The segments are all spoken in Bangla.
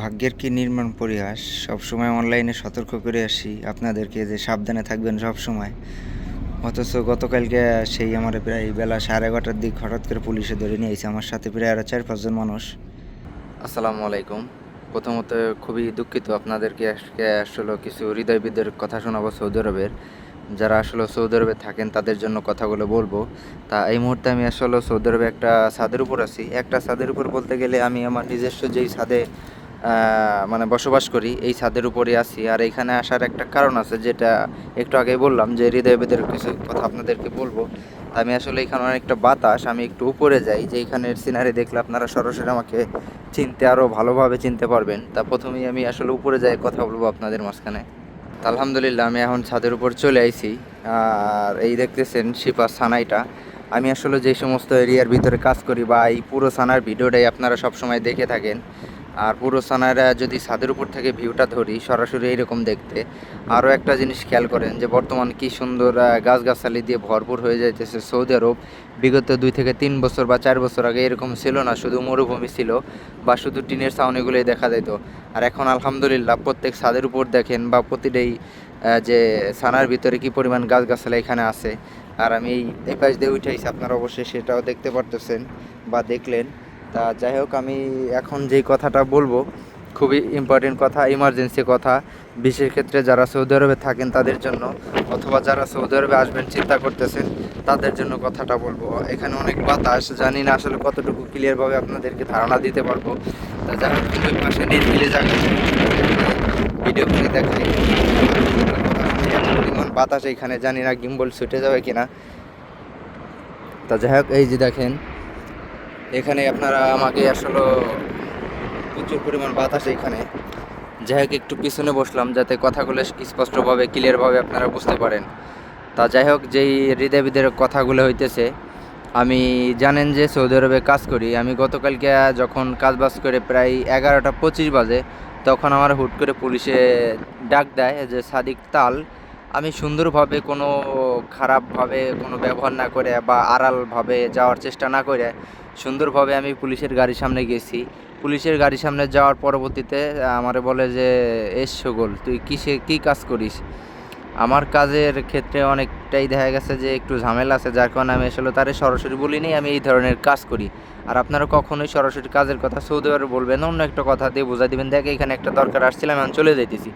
ভাগ্যের কি নির্মাণ পরিহাস? সবসময় অনলাইনে সতর্ক করে আসি। আপনাদেরকে যে সাবধানে থাকবেন সব সময় অথচ গতকালকে সেই আমার প্রায় বেলা সাড়ে এগারোটার দিক হঠাৎ করে পুলিশে ধরে নিয়ে এসে আমার সাথে প্রায় আরও চার, পাঁচজন মানুষ। আসসালামু আলাইকুম। প্রথমত খুবই দুঃখিত আপনাদেরকে আজকে আসলে কিছু হৃদয়বিদের কথা শোনাবো সৌদি আরবের। যারা আসলে সৌদি আরবে থাকেন, তাদের জন্য কথাগুলো বলব। তা এই মুহূর্তে আমি আসলে সৌদি আরবে একটা ছাদের উপর আছি। একটা ছাদের উপর বলতে গেলে আমি আমার নিজস্ব যেই ছাদে মানে বসবাস করি, এই ছাদের উপরে আছি। আর এখানে আসার একটা কারণ আছে যেটা একটু আগে বললাম যে হৃদয়বেদের কিছু কথা আপনাদেরকে বলব। আমি আসলে এখানে অনেকটা বাতাস, আমি একটু উপরে যাই, যে এখানের সিনারি দেখলে আপনারা সরাসরি আমাকে চিনতে আরও ভালোভাবে চিনতে পারবেন। তা প্রথমেই আমি আসলে উপরে যাই, কথা বলব আপনাদের মাঝখানে। আলহামদুলিল্লাহ, আমি এখন ছাদের উপর চলে আইছি। আর এই দেখতেছেন শিপা সানাইটা। আমি আসলে যে সমস্ত এরিয়ার ভিতরে কাজ করি বা এই পুরো সানার ভিডিওটাই আপনারা সবসময় দেখে থাকেন। আর পুরো আহ, যদি ছাদের উপর থেকে ভিউটা ধরি সরাসরি এইরকম দেখতে আরও একটা জিনিস খেয়াল করেন যে বর্তমান কি সুন্দর গাছগাছালি দিয়ে ভরপুর হয়ে যাইতেছে সৌদি আরব। বিগত দুই থেকে তিন বছর বা চার বছর আগে এরকম ছিল না শুধু মরুভূমি ছিল বা শুধু টিনের ছাউনিগুলোই দেখা যেত আর এখন আলহামদুলিল্লাহ প্রত্যেক ছাদের উপর দেখেন বা প্রতিটাই যে সানার ভিতরে কি পরিমাণ গাছগাছালি এখানে আছে। আর আমি এই এই পাশ দিয়ে উঠাইছি আপনারা অবশ্যই সেটাও দেখতে পারতেছেন বা দেখলেন। তা যাই হোক, আমি এখন যেই কথাটা বলব, খুবই ইম্পর্টেন্ট কথা ইমার্জেন্সি কথা। বিশেষ ক্ষেত্রে যারা সৌদি আরবে থাকেন তাদের জন্য, অথবা যারা সৌদি আরবে আসবেন, চিন্তা করতেছেন, তাদের জন্য কথাটা বলব। এখানে অনেক বাতাস, জানি না আসলে কতটুকু ক্লিয়ারভাবে আপনাদেরকে ধারণা দিতে পারব। তা হোক, কিন্তু পাশে নিরিবিলি ভিডিও করে দেখাই। বাতাস এখানে, জানি না গিম্বল ছুটে যাবে কিনা। তা যাই হোক, এই যে দেখেন এখানে আপনারা আমাকে আসলে প্রচুর পরিমাণ বাতাস এখানে। যাই হোক, একটু পিছনে বসলাম যাতে কথাগুলো স্পষ্টভাবে ক্লিয়ারভাবে আপনারা বুঝতে পারেন। তা যাই হোক, যেই হৃদয়বিদের কথাগুলো হইতেছে, আমি জানেন যে সৌদি আরবে কাজ করি। আমি গতকালকে যখন কাজ বাজ করে প্রায় এগারোটা পঁচিশ বাজে, তখন আমার হুট করে পুলিশে ডাক দেয় যে সাদিক তাল আমি সুন্দরভাবে কোনো খারাপভাবে কোনো ব্যবহার না করে বা আড়ালভাবে যাওয়ার চেষ্টা না করে সুন্দরভাবে আমি পুলিশের গাড়ির সামনে গেছি। পুলিশের গাড়ির সামনে যাওয়ার পরবর্তীতে আমারে বলে যে, এস সগোল, তুই কিসে, কী কাজ করিস? আমার কাজের ক্ষেত্রে অনেকটাই দেখা গেছে যে, একটু ঝামেলা আছে, যার কারণে আমি আসলে তারে সরাসরি বলিনি, আমি এই ধরনের কাজ করি। আর আপনারা কখনোই সরাসরি কাজের কথা সৌদি আরবে বলবেন, অন্য একটা কথা দিয়ে বোঝাই দিবেন, দেখ, এখানে একটা দরকার, আসছিলাম আমি চলে যাইতেছি।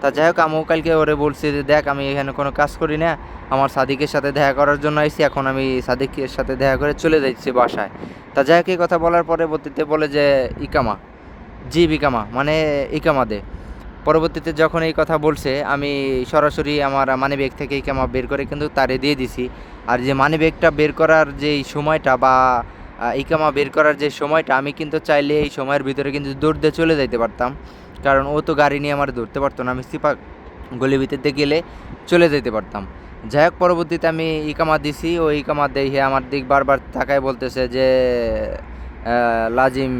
তা যাই হোক, আমিও কালকে ওরে বলছি যে, দেখ, আমি এখানে কোনো কাজ করি না, আমার সাদিকের সাথে দেখা করার জন্য আইছি, এখন আমি সাদিকের সাথে দেখা করে চলে যাচ্ছি বাসায়। তা যাই হোক, এই কথা বলার পরবর্তীতে বলে যে, ইকামা জি ইকামা মানে ইকামা দে। পরবর্তীতে যখন এই কথা বলছে, আমি সরাসরি আমার মানি ব্যাগ থেকে ইকামা বের করে কিন্তু তারে দিয়ে দিছি। আর যে মানি ব্যাগটা বের করার যেই সময়টা বা ইকামা বের করার যে সময়টা, আমি কিন্তু চাইলে এই সময়ের ভিতরে কিন্তু দৌড় দিয়ে চলে যাইতে পারতাম। কারণ ও তো গাড়ি নিয়ে আমার ধরতে পারতো না, আমি সিপা গলি ভিতরতে গেলে চলে যেতে পারতাম। যাই হোক, পরবর্তীতে আমি ইকামা দিছি। ও ইকামা দেখে আমার দিক বারবার তাকায় বলতেছে যে লাজিম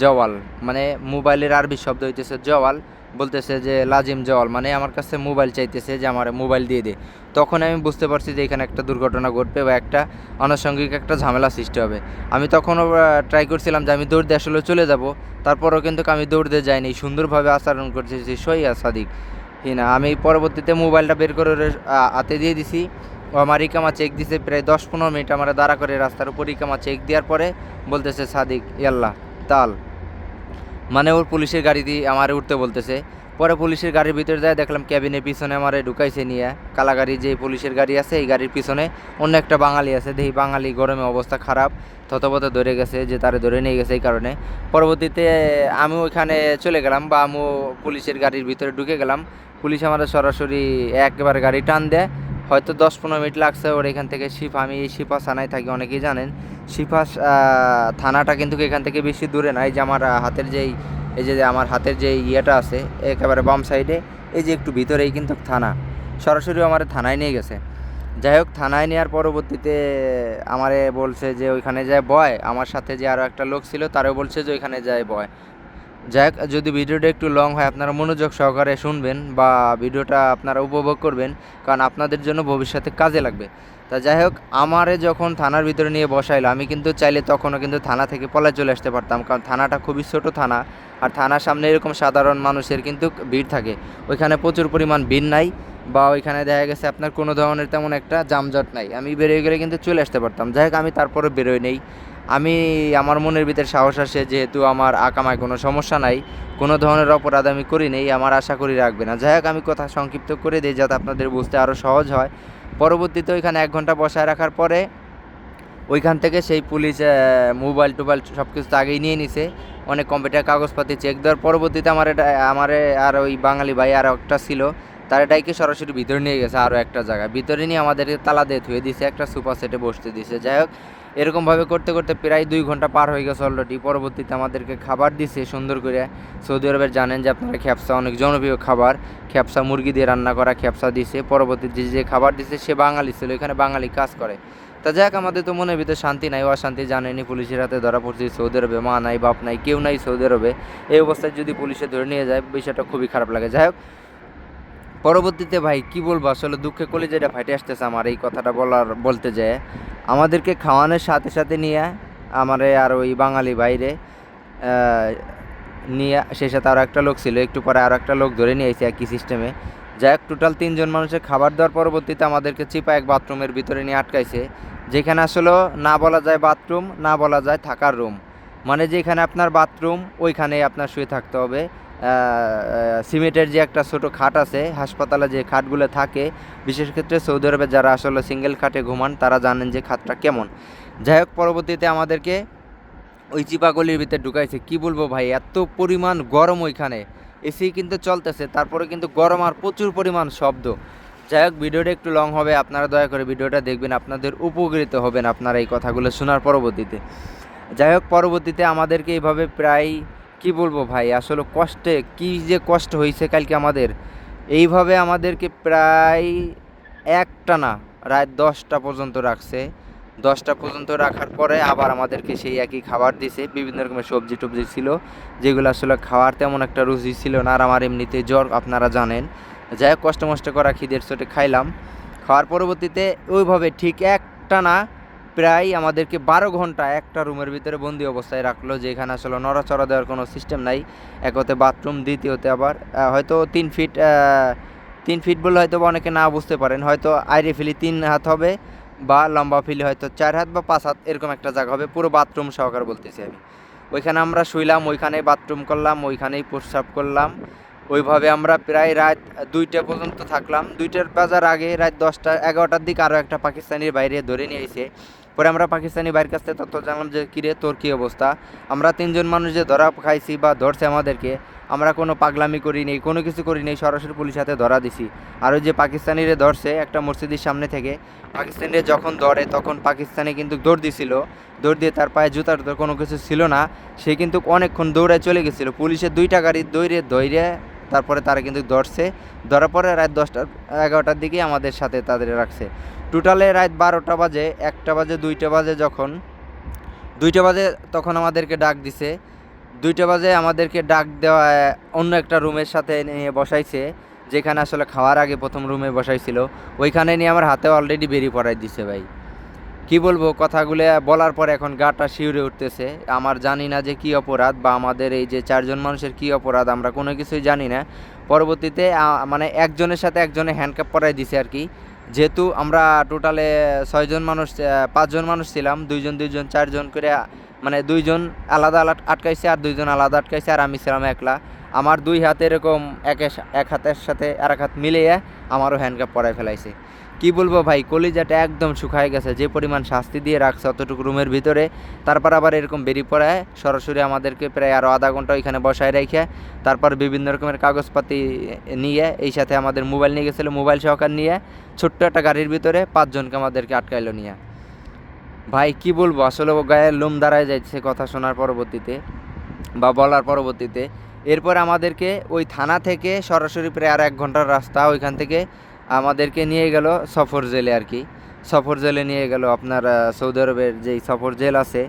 জওয়াল মানে মোবাইলের আরবি শব্দ হইতেছে জওয়াল। বলতেছে যে, লাজিম জওয়াল। মানে আমার কাছে মোবাইল চাইতেছে যে, আমার মোবাইল দিয়ে দে। তখন আমি বুঝতে পারছি যে, এখানে একটা দুর্ঘটনা ঘটবে বা একটা আনুষঙ্গিক একটা ঝামেলা সৃষ্টি হবে। আমি তখনও ট্রাই করছিলাম যে, আমি দৌড় দিয়ে আসলে চলে যাব। তারপরও কিন্তু আমি দৌড় দিয়ে যাইনি। সুন্দরভাবে আচরণ করতেছি সই সাদিক। না, আমি পরবর্তীতে মোবাইলটা বের করে হাতে দিয়ে দিছি। ও আমার ইকামা চেক দিছে প্রায় দশ পনেরো মিনিট। আমার দাঁড়া করে রাস্তার উপর ইকামা চেক দেওয়ার পরে বলতেছে, সাদিক, ইয়াল্লাহ, তাল। মানে ওর পুলিশের গাড়ি দিয়ে আমার উঠতে বলতেছে। পরে পুলিশের গাড়ির ভিতরে যায়, দেখলাম ক্যাবিনের পিছনে আমার ঢুকাইছে নিয়ে। কালা গাড়ি যে পুলিশের গাড়ি আছে, এই গাড়ির পিছনে অন্য একটা বাঙালি আছে। দেখি বাঙালি গরমে অবস্থা খারাপ থতপথ ধরে গেছে, যে তারে ধরে নিয়ে গেছে এই কারণে। পরবর্তীতে আমি ওইখানে চলে গেলাম বা আমিও পুলিশের গাড়ির ভিতরে ঢুকে গেলাম। পুলিশ আমাদের সরাসরি একবার গাড়ি টান দেয় হয়তো দশ পনেরো মিনিট লাগছে, ওর এখান থেকে শিফা, আমি এই শিফা থানায় থাকি, অনেকেই জানেন। শিফা থানাটা কিন্তু এখান থেকে বেশি দূরে না, এই যে আমার হাতের যেই, এই যে আমার হাতের যে ইয়েটা আছে, একেবারে বাম সাইডে, এই যে একটু ভিতরেই কিন্তু থানা। সরাসরি আমার থানায় নিয়ে গেছে। যাই হোক, থানায় নেওয়ার পরবর্তীতে আমারে বলছে যে, ওইখানে যায় বয়। আমার সাথে যে আরও একটা লোক ছিল, তারও বলছে যে, ওইখানে যায় বয়। যাই হোক যদি ভিডিওটা একটু লং হয়, আপনারা মনোযোগ সহকারে শুনবেন বা ভিডিওটা আপনারা উপভোগ করবেন, কারণ আপনাদের জন্য ভবিষ্যতে কাজে লাগবে। তা যাই হোক, আমারে যখন থানার ভিতরে নিয়ে বসাইলো, আমি কিন্তু চাইলে তখনও কিন্তু থানা থেকে পলায় চলে আসতে পারতাম, কারণ থানাটা খুবই ছোট থানা, আর থানার সামনে এরকম সাধারণ মানুষের কিন্তু ভিড় থাকে। ওইখানে প্রচুর পরিমাণ ভিড় নাই, বা ওইখানে দেখা গেছে আপনার কোনো ধরনের তেমন একটা যানজট নাই। আমি বেরোয় গেলে কিন্তু চলে আসতে পারতাম। যাই হোক, আমি তারপরে বেরোয় নেই। আমি আমার মনের ভিতরে সাহস আসে যেহেতু আমার আকামায় কোনো সমস্যা নাই, কোনো ধরনের অপরাধ আমি করি নেই, আমার আশা করি রাখবে না। যাই হোক, আমি কথা সংক্ষিপ্ত করে দিই যাতে আপনাদের বুঝতে আরও সহজ হয়। পরবর্তীতে ওইখানে এক ঘণ্টা বসায় রাখার পরে ওইখান থেকে সেই পুলিশ মোবাইল টোবাইল সব কিছু তো আগেই নিয়ে নিছে। অনেক কম্পিউটার কাগজপাতি চেক দেওয়ার পরবর্তীতে আমার এটা, আমারে আর ওই বাঙালি ভাই আর একটা ছিল, তার এটাইকে সরাসরি ভিতরে নিয়ে গেছে আরও একটা জায়গায়। ভিতরে নিয়ে আমাদেরকে তালা দিয়ে ধুয়ে দিছে, একটা সুপার সেটে বসতে দিছে। যাই হোক এরকমভাবে করতে করতে প্রায় দুই ঘণ্টা পার হয়ে গেছে অলরেডি পরবর্তীতে আমাদেরকে খাবার দিছে সুন্দর করে। সৌদি আরবের জানেন যে আপনারা খ্যাপসা অনেক জনপ্রিয় খাবার। খ্যাপসা মুরগি দিয়ে রান্না করা খ্যাপসা দিছে। পরবর্তীতে যে খাবার দিছে সে বাঙালি ছিল, এখানে বাঙালি কাজ করে। তা যাক, আমাদের তো মনের ভিতরে শান্তি নাই, অশান্তি জানেনি পুলিশের হাতে ধরা পড়ছি, সৌদি আরবে মা নাই, বাপ নাই, কেউ নাই সৌদি আরবে। এই অবস্থায় যদি পুলিশে ধরে নিয়ে যায়, বিষয়টা খুবই খারাপ লাগে। যাই হোক পরবর্তীতে ভাই, কি বলব? আসলে দুঃখে কলে যেটা ফাটে আসতেছে আমার, এই কথাটা বলার, বলতে যায়। আমাদেরকে খাওয়ানোর সাথে সাথে নিয়ে, আমারে আর ওই বাঙালি বাইরে নিয়ে, সেই সাথে আরও একটা লোক ছিল, একটু পরে আরও একটা লোক ধরে নিয়ে এসে একই সিস্টেমে যাই হোক টোটাল তিনজন মানুষের খাবার দেওয়ার পরবর্তীতে আমাদেরকে চিপা এক বাথরুমের ভিতরে নিয়ে আটকাইছে, যেখানে আসলে না বলা যায় বাথরুম না বলা যায় থাকার রুম মানে যেখানে আপনার বাথরুম ওইখানে আপনার শুয়ে থাকতে হবে। সিমেন্টের যে একটা ছোট খাট আছে, হাসপাতালে যে খাটগুলো থাকে, বিশেষ ক্ষেত্রে সৌদি আরবে যারা আসলে সিঙ্গেল খাটে ঘুমান, তারা জানেন যে খাটটা কেমন। যাই হোক, পরবর্তীতে আমাদেরকে ওই চিপাগলির ভিতরে ঢুকাইছে। কি বলব ভাই, এত পরিমাণ গরম ওইখানে। এসি কিন্তু চলতেছে, তারপরে কিন্তু গরম আর প্রচুর পরিমাণ শব্দ। যাই হোক, ভিডিওটা একটু লং হবে, আপনারা দয়া করে ভিডিওটা দেখবেন, আপনাদের উপকৃত হবেন আপনারা এই কথাগুলো শোনার পরবর্তীতে। যাই হোক, পরবর্তীতে আমাদেরকে এইভাবে প্রায় কি বলব ভাই? আসলে কষ্টে, কি যে কষ্ট হয়েছে কালকে আমাদের? এইভাবে আমাদেরকে প্রায় একটা না, রাত দশটা পর্যন্ত রাখছে। দশটা পর্যন্ত রাখার পরে আবার আমাদেরকে সেই একই খাবার দিছে। বিভিন্ন রকমের সবজি টবজি ছিল, যেগুলো আসলে খাওয়ার তেমন একটা রুচি ছিল না। আর আমার এমনিতে জ্বর, আপনারা জানেন। যাই হোক, কষ্ট মষ্ট করা খিদের চোটে খাইলাম। খাওয়ার পরবর্তীতে ওইভাবে ঠিক একটা না প্রায় আমাদেরকে বারো ঘণ্টা একটা রুমের ভিতরে বন্দি অবস্থায় রাখল, যেখানে আসলে নড়াচড়া দেওয়ার কোনো সিস্টেম নাই। এক হতে বাথরুম দ্বিতীয়তে আবার হয়তো তিন ফিট তিন ফিট বলে হয়তো বা অনেকে না বুঝতে পারেন, হয়তো আইরে ফিলি তিন হাত হবে বা লম্বা ফিলি হয়তো চার হাত বা পাঁচ হাত, এরকম একটা জায়গা হবে, পুরো বাথরুম সহকার বলতেছি আমি। ওইখানে আমরা শুইলাম, ওইখানে বাথরুম করলাম, ওইখানেই প্রস্রাব করলাম। ওইভাবে আমরা প্রায় রাত দুইটা পর্যন্ত থাকলাম। দুইটার বাজার আগে রাত দশটা, এগারোটার দিকে আরও একটা পাকিস্তানির বাইরে ধরে নিয়ে এসে পরে আমরা পাকিস্তানি বাইরের কাছ থেকে তথ্য জানলাম যে, কিরে, তোর কী অবস্থা? আমরা তিনজন মানুষ যে ধরা খাইছি বা ধরছে আমাদেরকে, আমরা কোনো পাগলামি করি নেই কোনো কিছু করি নেই সরাসরি পুলিশ হাতে ধরা দিছি। আর ওই যে পাকিস্তানিরে ধরছে, একটা মসজিদের সামনে থেকে, পাকিস্তানিরে যখন ধরে, তখন পাকিস্তানি কিন্তু দৌড় দিছিল। দৌড় দিয়ে তার পায়ে জুতার কোনো কিছু ছিল না। সে কিন্তু অনেকক্ষণ দৌড়ায় চলে গেছিল। পুলিশের দুইটা গাড়ি দৌড়ে দৌড়ে তারপরে তারা কিন্তু ধরছে। ধরার পরে রাত দশটা এগারোটার দিকে আমাদের সাথে তাদের রাখছে। টোটালে রাত বারোটা বাজে, একটা বাজে, দুইটা বাজে যখন। দুইটা বাজে তখন আমাদেরকে ডাক দিছে। দুইটা বাজে আমাদেরকে ডাক দেওয়া, অন্য একটা রুমের সাথে নিয়ে বসাইছে, যেখানে আসলে খাওয়ার আগে প্রথম রুমে বসাইছিল। ওইখানে নিয়ে আমার হাতে অলরেডি বেরিয়ে পড়াই দিছে ভাই। কি বলব, কথাগুলো বলার পরে এখন গাটা শিউরে উঠতেছে। আমার জানি না যে কি অপরাধ বা আমাদের এই যে চারজন মানুষের কি অপরাধ, আমরা কোনো কিছুই জানি না। পরবর্তীতে মানে একজনের সাথে একজনে হ্যান্ডকাপ পরাই দিছে আর কি। যেহেতু আমরা টোটালে ছয়জন মানুষ পাঁচজন মানুষ ছিলাম, দুইজন দুইজন, চারজন করে মানে দুইজন আলাদা আলাদা আটকাইছে আর দুইজন আলাদা আটকাইছে আর আমি ছিলাম একলা। আমার দুই হাতে এরকম এক এক হাতের সাথে আর এক হাত মিলিয়ে আমারও হ্যান্ডকাপ পরাই ফেলাইছে। কি বলব ভাই, কলিজাটা একদম শুকায় গেছে। যে পরিমাণ শাস্তি দিয়ে রাখছে অতটুকু রুমের ভিতরে, তারপর আবার এরকম বেরিয়ে পড়ায়, সরাসরি আমাদেরকে প্রায় আরও আধা ঘণ্টা ওইখানে বসায় রেখে, তারপর বিভিন্ন রকমের কাগজপাতি নিয়ে, এই সাথে আমাদের মোবাইল নিয়ে গেছিল, মোবাইল সহকার নিয়ে, ছোট্ট একটা গাড়ির ভিতরে পাঁচজনকে আমাদেরকে আটকাইলো নিয়ে। ভাই, কি বলব, আসলে গায়ে লোম দাঁড়ায় যাচ্ছে কথা শোনার পরবর্তীতে বা বলার পরবর্তীতে। এরপর আমাদেরকে ওই থানা থেকে সরাসরি প্রায় আর এক ঘণ্টার রাস্তা ওইখান থেকে আমাদেরকে নিয়ে গেল সফর জেলে আর কি। সফর জেলে নিয়ে গেল আপনার সৌদি আরবের যেই সফর জেল আছে,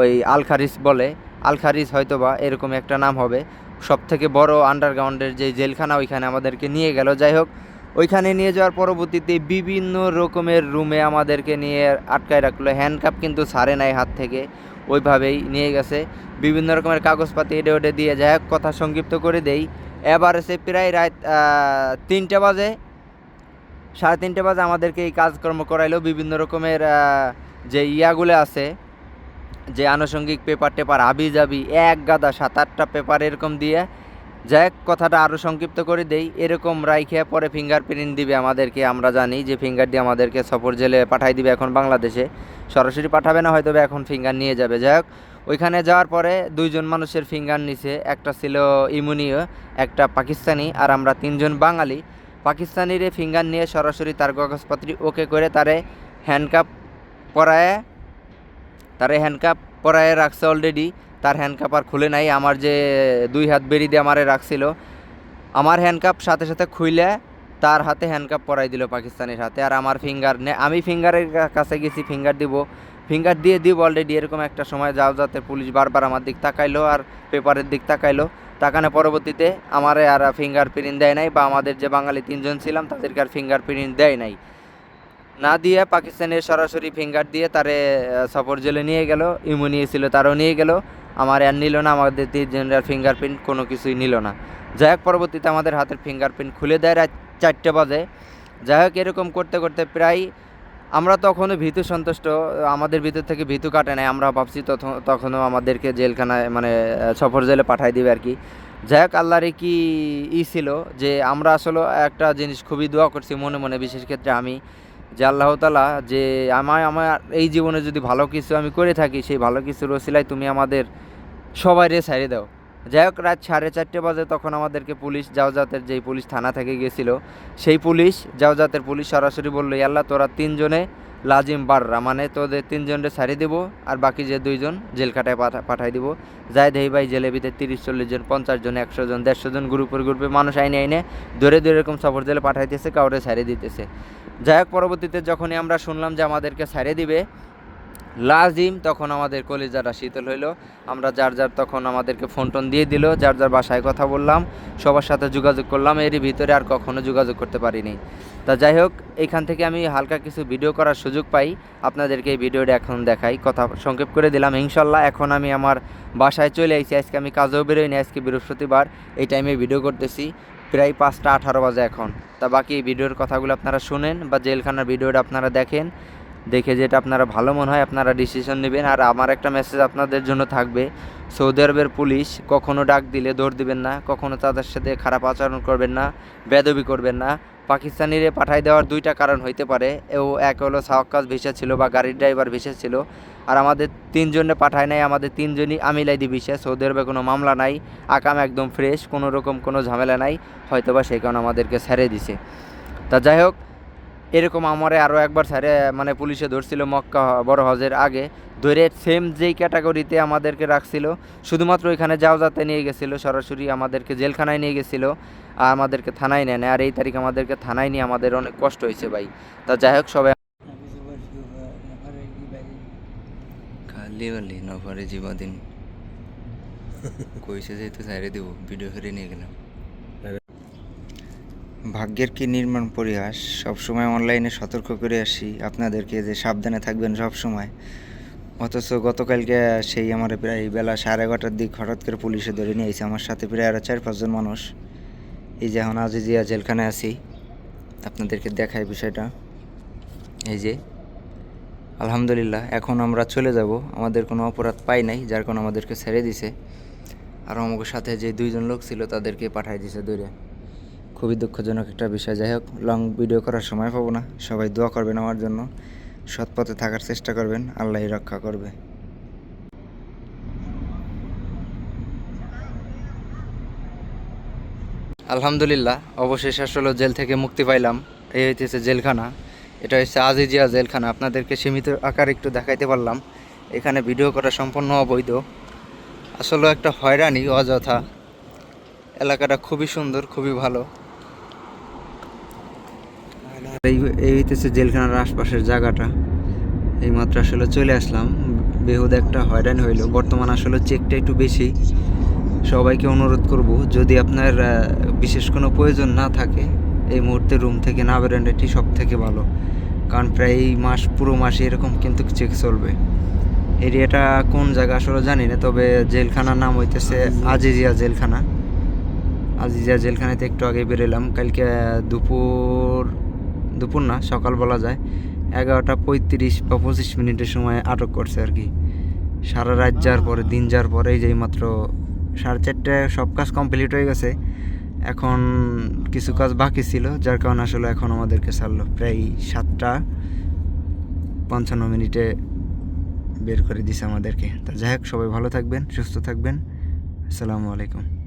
ওই আল খারিজ বলে। আল খারিজ হয়তো বা এরকম একটা নাম হবে। সব থেকে বড় আন্ডারগ্রাউন্ডের যে জেলখানা, ওইখানে আমাদেরকে নিয়ে গেল। যাই হোক, ওইখানে নিয়ে যাওয়ার পরবর্তীতে বিভিন্ন রকমের রুমে আমাদেরকে নিয়ে আটকায় রাখল। হ্যান্ডকাপ কিন্তু ছাড়ে নাই হাত থেকে। ওইভাবেই নিয়ে গেছে। বিভিন্ন রকমের কাগজপাতি এডে ওডে দিয়ে যাই হোক, কথা সংক্ষিপ্ত করে দেই। এবার সে প্রায় রাত তিনটে বাজে। সাড়ে তিনটে বাজে আমাদেরকে এই কাজকর্ম করাইলো। বিভিন্ন রকমের যে ইয়াগুলো আছে, যে আনুষঙ্গিক পেপার টেপার আবি যাবি এক গাদা সাত আটটা পেপার এরকম দিয়ে, যাই কথাটা আরও সংক্ষিপ্ত করে দেই। এরকম রাইখে পরে ফিঙ্গারপ্রিন্ট দিবে আমাদেরকে, আমরা জানি যে ফিঙ্গার দিয়ে আমাদেরকে সফর জেলে পাঠাই দিবে এখন বাংলাদেশে। সরাসরি পাঠাবে না হয়তো এখন ফিঙ্গার নিয়ে যাবে। যাই হোক, ওইখানে যাওয়ার পরে দুইজন মানুষের ফিঙ্গার নিছে। একটা ছিল ইমুনীয়, একটা পাকিস্তানি, আর আমরা তিনজন বাঙালি। পাকিস্তানির ফিঙ্গার নিয়ে সরাসরি তার কাগজপত্র ওকে করে তারে হ্যান্ডকাপ পরায়, তারে হ্যান্ডকাপ পরায় রাখছে অলরেডি তার হ্যান্ডকাপ আর খুলে নাই। আমার যে দুই হাত বেরি দিয়ে আমারে রাখছিল, আমার হ্যান্ডকাপ সাথে সাথে খুইলে তার হাতে হ্যান্ডকাপ পরাই দিল পাকিস্তানের হাতে। আর আমার ফিঙ্গার নে, আমি ফিঙ্গারের কাছে গেছি, ফিঙ্গার দিব। ফিঙ্গার দিয়ে দিব অলরেডি এরকম একটা সময় যাও যাতে পুলিশ বারবার আমার দিক তাকাইলো আর পেপারের দিক তাকাইলো। তাকানো পরবর্তীতে আমারে আর ফিঙ্গার প্রিন্ট দেয় নাই বা আমাদের যে বাঙালি তিনজন ছিলাম, তাদেরকে আর ফিঙ্গার প্রিন্ট দেয় নাই। না দিয়ে পাকিস্তানের সরাসরি ফিঙ্গার দিয়ে তারে সফর জেলে নিয়ে গেল ইমু নিয়েছিল তারও নিয়ে গেল। আমার আর নিল না, আমাদের তিনজনের ফিঙ্গারপ্রিন্ট কোনো কিছুই নিল না। যাই হোক, পরবর্তীতে আমাদের হাতের ফিঙ্গারপ্রিন্ট খুলে দেয় রাত চারটে বাজে। যাই হোক, এরকম করতে করতে প্রায় আমরা তখনও ভীতু সন্তুষ্ট, আমাদের ভিতর থেকে ভীতু কাটে নাই আমরা ভাবছি তখন তখনও আমাদেরকে জেলখানায় মানে সফর জেলে পাঠাই দিবে আর কি। যাই হোক, আল্লাহরে কি ই ছিল যে আমরা আসলে একটা জিনিস খুবই দোয়া করছি মনে মনে, বিশেষ ক্ষেত্রে আমি, যে আল্লাহ তালা যে আমায় আমার এই জীবনে যদি ভালো কিছু আমি করে থাকি, সেই ভালো কিছুর ওসিলায় তুমি আমাদের সবাই রে ছাড়ে দাও। যাই হোক, রাত সাড়ে চারটে বাজে তখন আমাদেরকে পুলিশ জাওজাতের যেই পুলিশ থানা থেকে গেছিল সেই পুলিশ জাওজাতের পুলিশ সরাসরি বলল আল্লাহ, তোরা তিনজনে লাজিম বাররা মানে তোদের তিনজনরে ছাড়িয়ে দেবো আর বাকি যে দুইজন জেল পাঠা পাঠাই দিব। যাই দেই ভাই জেলে ভিতরে তিরিশ, চল্লিশ জন, পঞ্চাশ জন, একশো জন, দেড়শো জন গ্রুপের গ্রুপে মানুষ আইনে আইনে ধরে ধরে এরকম সফর জেলে পাঠাইতেছে, কাউরে ছাড়িয়ে দিতেছে। যাই হোক, পরবর্তীতে যখনই আমরা শুনলাম যে আমাদেরকে ছাড়িয়ে দিবে লাজিম, তখন আমাদের কলিজাটা শীতল হইল। আমরা যার যার তখন আমাদেরকে ফোন টোন দিয়ে দিল, যার যার বাসায় কথা বললাম, সবার সাথে যোগাযোগ করলাম, এরই ভিতরে আর কখনো যোগাযোগ করতে পারিনি। তা যাই হোক, এখান থেকে আমি হালকা কিছু ভিডিও করার সুযোগ পাই। আপনাদেরকে এই ভিডিওটা এখন দেখাই। কথা সংক্ষেপ করে দিলাম, ইনশাল্লাহ এখন আমি আমার বাসায় চলে আইছি। আজকে আমি কাজেও বেরোইনি, আজকে বৃহস্পতিবার। এই টাইমে ভিডিও করতেছি। প্রায় পাঁচটা আঠারো বাজে এখন। তা বাকি ভিডিওর কথাগুলো আপনারা শুনেন বা জেলখানার ভিডিওটা আপনারা দেখেন। দেখে যেটা আপনারা ভালো মনে হয় আপনারা ডিসিশন নেবেন। আর আমার একটা মেসেজ আপনাদের জন্য থাকবে। সৌদি আরবের পুলিশ কখনো ডাক দিলে দৌড় দিবেন না, কখনো তাদের সাথে খারাপ আচরণ করবেন না, বেদবি করবেন না। পাকিস্তানিরে পাঠাই দেওয়ার দুইটা কারণ হইতে পারে। ও এক হলো সাওয়াক্কাস ভিসা ছিল বা গাড়ির ড্রাইভার ভিসা ছিল। আর আমাদের তিনজনে পাঠায় নাই, আমাদের তিনজনই আমিলাইদি ভিসা সৌদি আরবে কোনো মামলা নাই, আকাম একদম ফ্রেশ কোনো রকম কোনো ঝামেলা নাই। হয়তোবা সেই কারণে আমাদেরকে ছেড়ে দিছে। তা যাই হোক এরকম আমারে আরও একবার স্যারে মানে পুলিশে ধরছিল মক্কা হ- বড় হজের আগে ধরে সেম যেই ক্যাটাগরিতে আমাদেরকে রাখছিল শুধুমাত্র ওইখানে যাও যাতে নিয়ে গেছিল সরাসরি আমাদেরকে জেলখানায় নিয়ে গেছিল আর আমাদেরকে থানায় নেয় আর এই তারিখ আমাদেরকে থানায় নিয়ে আমাদের অনেক কষ্ট হয়েছে ভাই। তা যাই হোক সবাই খালি বলি নফারে জীবদিন কইছে যেহেতু সাইরে দিব ভিডিও করে নিয়ে গেলাম। ভাগ্যের কি নির্মাণ পরিহাস? সবসময় অনলাইনে সতর্ক করে আসি। আপনাদেরকে যে সাবধানে থাকবেন সব সময় অথচ গতকালকে সেই আমার প্রায় বেলা সাড়ে এগারোটার দিক হঠাৎ করে পুলিশে ধরে নিয়ে এসে আমার সাথে প্রায় আরও চার, পাঁচজন মানুষ। এই যে এখন আজিজিয়া জেলখানায় আছি। আপনাদেরকে দেখাই বিষয়টা। এই যে, আলহামদুলিল্লাহ, এখন আমরা চলে যাব। আমাদের কোনো অপরাধ পাই নাই, যার কারণে আমাদেরকে ছেড়ে দিছে। আর আমাকে সাথে যে দুইজন লোক ছিল, তাদেরকে পাঠাই দিছে দূরে খুবই দুঃখজনক একটা বিষয়। যাই হোক লং ভিডিও করার সময় পাবো না। সবাই দোয়া করবেন আমার জন্য। সৎ পথে থাকার চেষ্টা করবেন। আল্লাহই রক্ষা করবে। আলহামদুলিল্লাহ, অবশেষে আসলে জেল থেকে মুক্তি পাইলাম। এই হইতেছে জেলখানা। এটা হচ্ছে আজিজিয়া জেলখানা। আপনাদেরকে সীমিত আকার একটু দেখাইতে পারলাম। এখানে ভিডিও করা সম্পূর্ণ অবৈধ। আসলে একটা হয়রানি, অযথা। এলাকাটা খুবই সুন্দর, খুবই ভালো। এই এই হইতেছে জেলখানার আশপাশের জায়গাটা। এইমাত্র আসলে চলে আসলাম। বেহুদ একটা হয়রানি হইল। বর্তমান আসলে চেকটা একটু বেশি। সবাইকে অনুরোধ করব যদি আপনার বিশেষ কোনো প্রয়োজন না থাকে এই মুহূর্তে রুম থেকে না বেরোনোটি সব থেকে ভালো। কারণ প্রায় এই মাস পুরো মাসে এরকম কিন্তু চেক চলবে। এরিয়াটা কোন জায়গা আসলে জানি না তবে জেলখানার নাম হইতেছে আজিজিয়া জেলখানা। আজিজিয়া জেলখানাতে একটু আগে বেরোলাম। কালকে দুপুর দুপুর না, সকাল বলা যায়। এগারোটা পঁয়ত্রিশ বা পঁচিশ মিনিটের সময় আটক করছে আর কি। সারা রাত যাওয়ার পরে, দিন যাওয়ার পরে এই যে মাত্র সাড়ে চারটায় সব কাজ কমপ্লিট হয়ে গেছে। এখন কিছু কাজ বাকি ছিল, যার কারণে আসলে এখন আমাদেরকে ছাড়লো প্রায় সাতটা পঞ্চান্ন মিনিটে বের করে দিছে আমাদেরকে। তা যাই হোক, সবাই ভালো থাকবেন, সুস্থ থাকবেন। আসসালামু আলাইকুম।